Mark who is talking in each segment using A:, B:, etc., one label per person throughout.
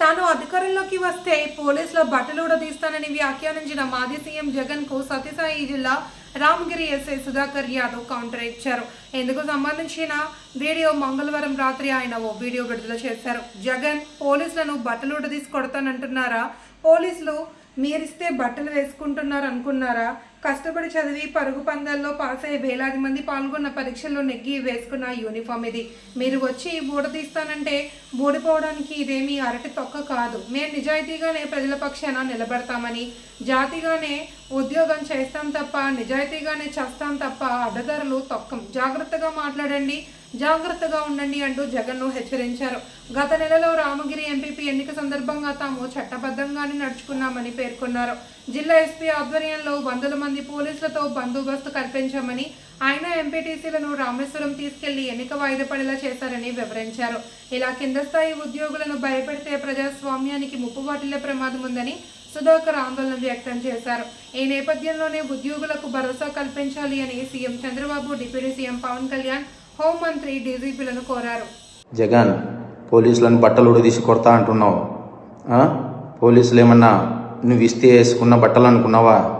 A: తాను అధికారంలోకి వస్తే పోలీసుల బట్టలు ఉడదీస్తానని వ్యాఖ్యానించిన మాజీ సీఎం జగన్కు సత్యసాయి జిల్లా రామగిరి ఎస్ఐ సుధాకర్ యాదవ్ కౌంటర్ ఇచ్చారు. ఇందుకు సంబంధించిన వీడియో మంగళవారం రాత్రి ఆయన ఓ వీడియో విడుదల చేశారు. జగన్ పోలీసులను బట్టలు ఉడదీసి కొడతానంటున్నారా? పోలీసులు మీరిస్తే బట్టలు వేసుకుంటున్నారు అనుకున్నారా కష్టపడి చదివి పరుగు పందాల్లో పాస్ అయ్యే వేలాది మంది పాల్గొన్న పరీక్షల్లో నెగ్గి వేసుకున్న యూనిఫామ్ ఇది. మీరు వచ్చి బూడదీస్తానంటే బూడిపోవడానికి ఇదేమీ అరటి తొక్క కాదు. మేము నిజాయితీగానే ప్రజల పక్షాన నిలబడతామని జాతిగానే ఉద్యోగం చేస్తాం తప్ప నిజాయితీగానే చేస్తాం తప్ప అడ్డదారులు తొక్కం. జాగ్రత్తగా మాట్లాడండి జాగ్రత్తగా ఉండండి అంటూ జగన్ను హెచ్చరించారు. గత నెలలో రామగిరి ఎంపీపీ ఎన్నిక సందర్భంగా తాము చట్టబద్ధంగానే నడుచుకున్నామని పేర్కొన్నారు. జిల్లా ఎస్పీ ఆధ్వర్యంలో వందల మంది పోలీసులతో బందోబస్తు కల్పించామని ఆయన ఎంపీటీసీలను రామేశ్వరం తీసుకెళ్ళి ఎన్నిక వాయిదా పడేలా చేశారని వివరించారు. ఇలా కింద స్థాయి ఉద్యోగులను భయపెడితే ప్రజాస్వామ్యానికి ముప్పు వాటిల్లే ప్రమాదం ఉందని సుధాకర్ ఆందోళన వ్యక్తం చేశారు. ఈ నేపథ్యంలోనే ఉద్యోగులకు భరోసా కల్పించాలి అని CM Chandrababu deputy CM Pawan Kalyan హోంమంత్రి డీజీపీలను కోరారు.
B: జగన్ పోలీసులను బట్టలు ఉడదీసి కొడతా అంటున్నావు. ఆ? పోలీసులు ఏమన్నా నువ్వు ఇస్తే వేసుకున్న బట్టలు అనుకున్నావా?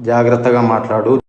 B: జాగ్రత్తగా మాట్లాడు.